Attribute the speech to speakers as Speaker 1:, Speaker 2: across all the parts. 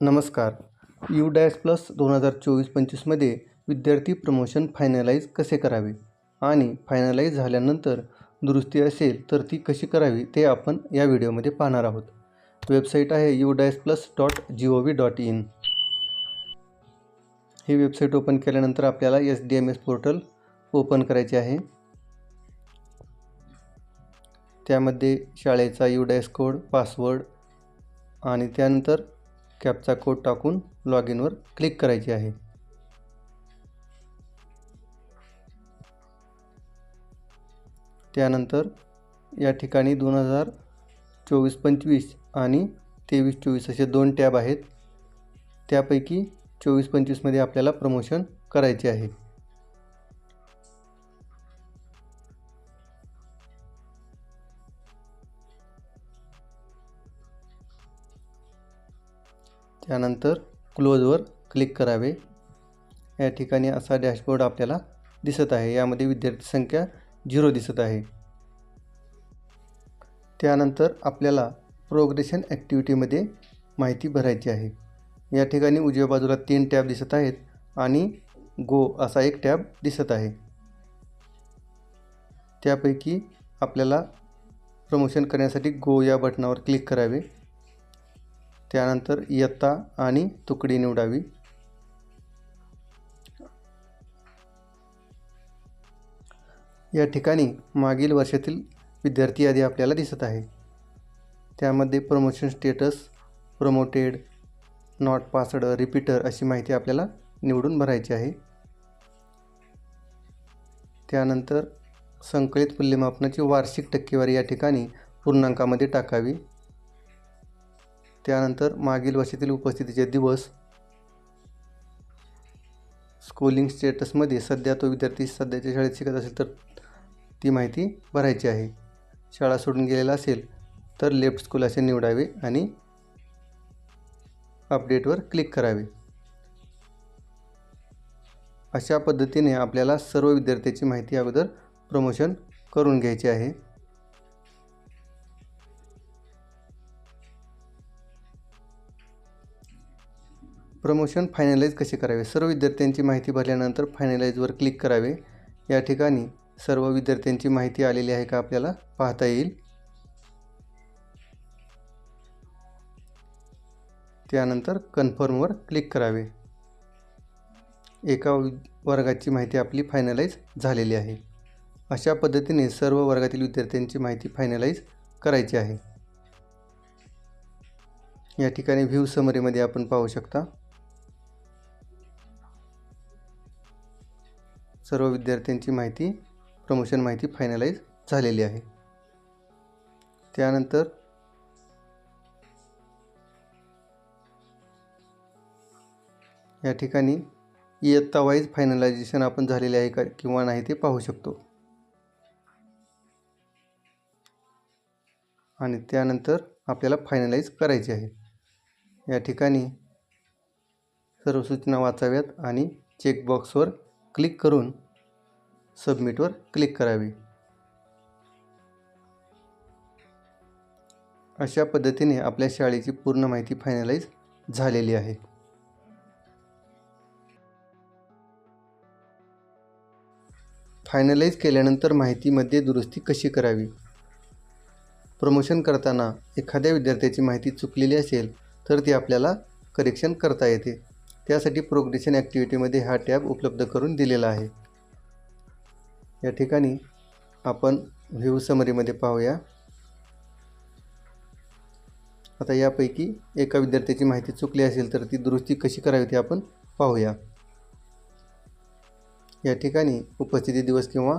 Speaker 1: नमस्कार. You dash plus दोन हजार चोवीस पंचवीसमध्ये विद्यार्थी प्रमोशन फायनलाईज कसे करावे? आणि फायनलाईज झाल्यानंतर दुरुस्ती असेल तर ती कशी करावी ते आपण या व्हिडिओमध्ये पाहणार आहोत. वेबसाईट आहे U dash plus dot G O V dot in. He website open केल्यानंतर आपल्याला S D M S portal open करायचे आहे. त्यामध्ये शाळेचा यू डॅश कोड पासवर्ड आणि त्यानंतर कॅपचा कोड टाकून लॉग इनवर क्लिक करायचे आहे. त्यानंतर या ठिकाणी दोन हजार चोवीस पंचवीस आणि तेवीस चोवीस असे दोन टॅब आहेत. त्यापैकी चोवीस पंचवीसमध्ये आपल्याला प्रमोशन करायचे आहे. त्यानंतर क्लोजवर क्लिक करावे. या ठिकाणी असा डॅशबोर्ड आपल्याला दिसत आहे. यामध्ये विद्यार्थी संख्या झिरो दिसत आहे. त्यानंतर आपल्याला प्रोग्रेशन ॲक्टिव्हिटीमध्ये माहिती भरायची आहे. या ठिकाणी उजव्या बाजूला तीन टॅब दिसत आहेत आणि गो असा एक टॅब दिसत आहे. त्यापैकी आपल्याला प्रमोशन करण्यासाठी गो या बटनावर क्लिक करावे. त्यानंतर इयत्ता आणि तुकडी निवडावी. या ठिकाणी मागील वर्षातील विद्यार्थी यादी आपल्याला दिसत आहे. त्यामध्ये promotion status promoted not passed repeater अशी माहिती आपल्याला निवडून भरायची आहे. त्यानंतर संकलित मूल्यमापनाची वार्षिक टक्केवारी या ठिकाणी पूर्णांकामध्ये टाकावी. त्यानंतर मागील वर्षातील उपस्थितीचे दिवस. स्कूलिंग स्टेटसमध्ये सध्या तो विद्यार्थी सध्याच्या शाळेत शिकत असेल तर ती माहिती भरायची आहे. शाळा सोडून गेलेला असेल तर लेफ्ट स्कूल असे निवडावे आणि अपडेटवर क्लिक करावे. अशा पद्धतीने आपल्याला सर्व विद्यार्थ्याची माहिती अगोदर प्रमोशन करून घ्यायची आहे. प्रमोशन फायनलाईज कसे करावे? सर्व विद्यार्थ्यांची माहिती भरल्यानंतर फायनलाईजवर क्लिक करावे. या ठिकाणी सर्व विद्यार्थ्यांची माहिती आलेली आहे का आपल्याला पाहता येईल. त्यानंतर कन्फर्मवर क्लिक करावे. एका वर्गाची माहिती आपली फायनलाईज झालेली आहे. अशा पद्धतीने सर्व वर्गातील विद्यार्थ्यांची माहिती फायनलाईज करायची आहे. या ठिकाणी व्ह्यू समरीमध्ये आपण पाहू शकता. सर्व विद्यार्थ्यांची माहिती प्रमोशन माहिती फायनलाईज झालेली आहे. त्यानंतर या ठिकाणी इयत्ता वाईज फायनलायझेशन आपण झालेले आहे का किंवा नाही ते पाहू शकतो. आणि त्यानंतर आपल्याला फायनलाईज करायचे आहे. या ठिकाणी सर्व सूचना वाचाव्यात आणि चेकबॉक्सवर क्लिक करून सबमिटवर क्लिक करावे. अशा पद्धतीने आपल्या शाळेची पूर्ण माहिती फायनलाईज झालेली आहे. फायनलाईज केल्यानंतर माहितीमध्ये दुरुस्ती कशी करावी? प्रमोशन करताना एखाद्या विद्यार्थ्याची माहिती चुकलेली असेल तर ती आपल्याला करेक्शन करता येते. त्यासाठी प्रोग्रेशन ॲक्टिव्हिटीमध्ये हा टॅब उपलब्ध करून दिलेला आहे. या ठिकाणी आपण व्ह्यू समरीमध्ये पाहूया. आता यापैकी एका विद्यार्थ्याची माहिती चुकली असेल तर ती दुरुस्ती कशी करावी ते आपण पाहूया. या ठिकाणी उपस्थिती दिवस किंवा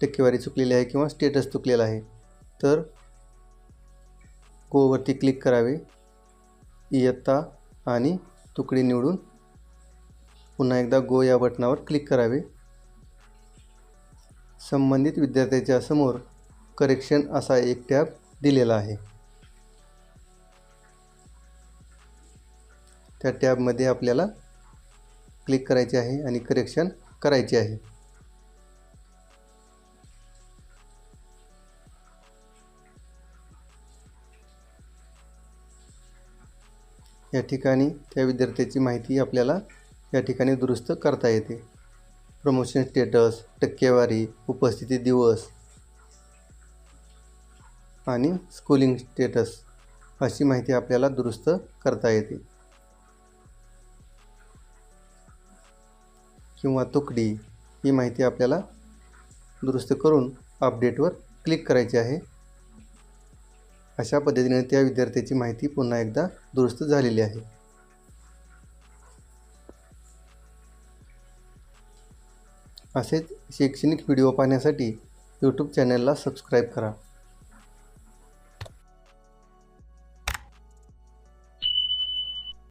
Speaker 1: टक्केवारी चुकलेली आहे किंवा स्टेटस चुकलेला आहे. तर गोवरती क्लिक करावे. इयत्ता आणि तुकडी निवडून पुन्हा एकदा गो या बटनावर क्लिक करावे. संबंधित विद्यार्थ्याच्या समोर करेक्शन असा एक टॅब दिलेला आहे. त्या टॅबमध्ये आपल्याला क्लिक करायचे आहे आणि करेक्शन करायचे आहे. या ठिकाणी त्या विद्यार्थ्याची माहिती आपल्याला या ठिकाणी दुरुस्त करता येते. प्रमोशन स्टेटस टक्केवारी उपस्थिती दिवस आणि स्कूलिंग स्टेटस अशी माहिती आपल्याला दुरुस्त करता येते. किंवा तुकडी ही माहिती आपल्याला दुरुस्त करून अपडेटवर क्लिक करायची आहे. अशा पद्धतीने त्या विद्यार्थ्याची माहिती पुन्हा एकदा दुरुस्त झालेली आहे. असेच शैक्षणिक व्हिडिओ पाहण्यासाठी यूट्यूब चॅनलला सबस्क्राईब करा.